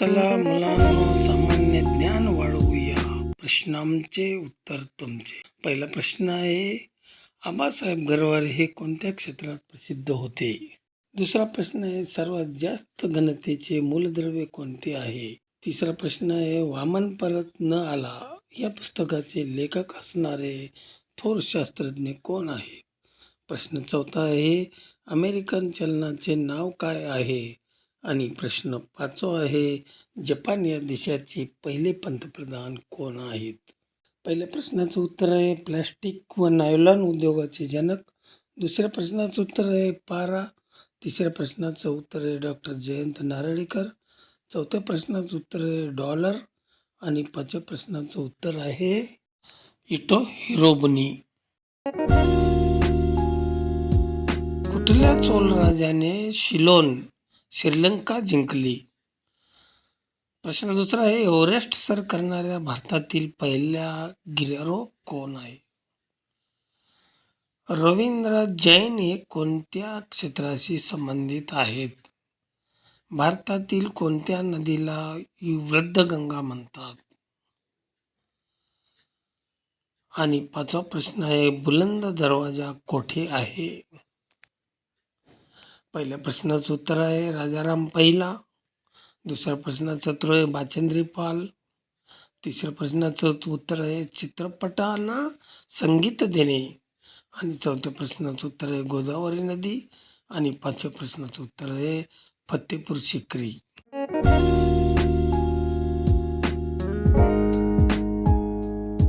चला मुलांनो सामान्य ज्ञान वाढवूया. प्रश्नांचे उत्तर तुमचे. पहिला प्रश्न आहे आबासाहेब गरवारे हे कोणत्या क्षेत्रात प्रसिद्ध होते? दुसरा प्रश्न आहे सर्वात जास्त घनतेचे मूलद्रव्य कोणते आहे? तिसरा प्रश्न आहे वामन परत न आला या पुस्तकाचे लेखक असणारे थोर शास्त्रज्ञ कोण आहे प्रश्न चौथा आहे अमेरिकन चलनाचे नाव काय आहे? आणि प्रश्न पाचवा आहे जपान या देशाचे पहिले पंतप्रधान कोण आहेत? पहिल्या प्रश्नाचं उत्तर आहे प्लॅस्टिक व नायलॉन उद्योगाचे जनक. दुसऱ्या प्रश्नाचं उत्तर आहे पारा. तिसऱ्या प्रश्नाचं उत्तर आहे डॉक्टर जयंत नारळीकर. चौथ्या प्रश्नाचं उत्तर आहे डॉलर. आणि पाचव्या प्रश्नाचं उत्तर आहे इटो हिरोबनी. कुठल्या चोल राजाने शिलोन श्रीलंका जिंकली. प्रश्न दुसरा आहे एव्हरेस्ट सर करणाऱ्या भारतातील पहिल्या गिर्यारोहक कोण आहे? रवींद्र जैन हे कोणत्या क्षेत्राशी संबंधित आहेत? भारतातील कोणत्या नदीला वृद्ध गंगा म्हणतात? आणि पाचवा प्रश्न आहे बुलंद दरवाजा कोठे आहे? पहिल्या प्रश्नाचं उत्तर आहे राजाराम पहिला. दुसऱ्या प्रश्नाचं उत्तर आहे बाचेंद्री पाल. तिसऱ्या प्रश्नाचं उत्तर आहे चित्रपटांना संगीत देणे. आणि चौथ्या प्रश्नाचं उत्तर आहे गोदावरी नदी. आणि पाचव्या प्रश्नाचं उत्तर आहे फतेपूर शिकरी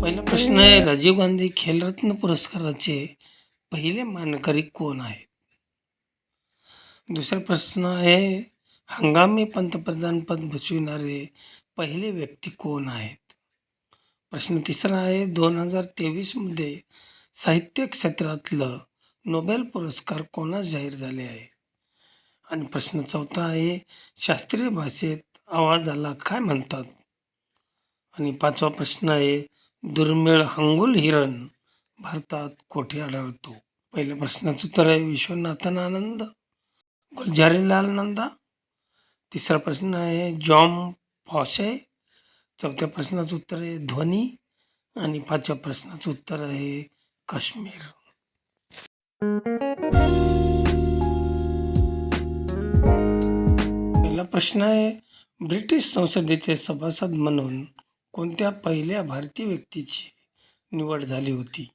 पहिला प्रश्न आहे राजीव गांधी खेलरत्न पुरस्काराचे पहिले मानकरी कोण आहेत? दुसरा प्रश्न आहे हंगामी पंतप्रधान पद भूषविणारे पहिले व्यक्ती कोण आहेत? प्रश्न तिसरा आहे दोन हजार तेवीसमध्ये साहित्य क्षेत्रातलं नोबेल पुरस्कार कोणास जाहीर झाले आहे? आणि प्रश्न चौथा आहे शास्त्रीय भाषेत आवाजाला काय म्हणतात? आणि पाचवा प्रश्न आहे दुर्मिळ हंगुल हिरण भारतात कोठे आढळतो? पहिल्या प्रश्नाचं उत्तर आहे विश्वनाथन आनंद. गुलजारीलाल नंदा। तिसरा प्रश्न आहे जॉम फॉसे। चौथ्या प्रश्नाचं उत्तर आहे ध्वनी आणि पाचव्या प्रश्नाचं उत्तर आहे काश्मीर। पहिला प्रश्न आहे ब्रिटिश संसदेचे सभासद म्हणून कोणत्या पहिल्या भारतीय व्यक्तीची निवड झाली होती?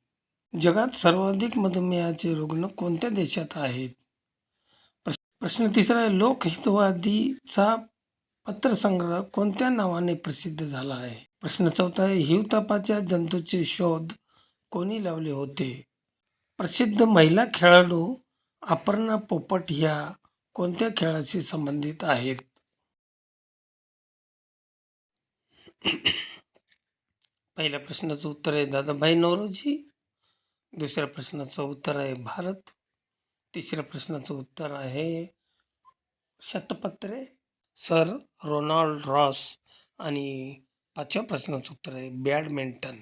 जगात सर्वाधिक मधुमेहाचे रुग्ण कोणत्या देशात आहेत? प्रश्न तिसरा आहे लोकहितवादीचा पत्रसंग्रह कोणत्या नावाने प्रसिद्ध झाला आहे? प्रश्न चौथा आहे हिवतापाच्या जंतूचे शोध कोणी लावले होते? प्रसिद्ध महिला खेळाडू अपर्णा पोपट ह्या कोणत्या खेळाशी संबंधित आहेत? पहिल्या प्रश्नाचं उत्तर आहे दादाभाई नौरोजी. दुसऱ्या प्रश्नाचं उत्तर आहे भारत तिसऱ्या प्रश्नाचं उत्तर आहे शतपत्रे सर रोनाल्ड रॉस. आणि पाचव्या प्रश्नाचं उत्तर आहे बॅडमिंटन.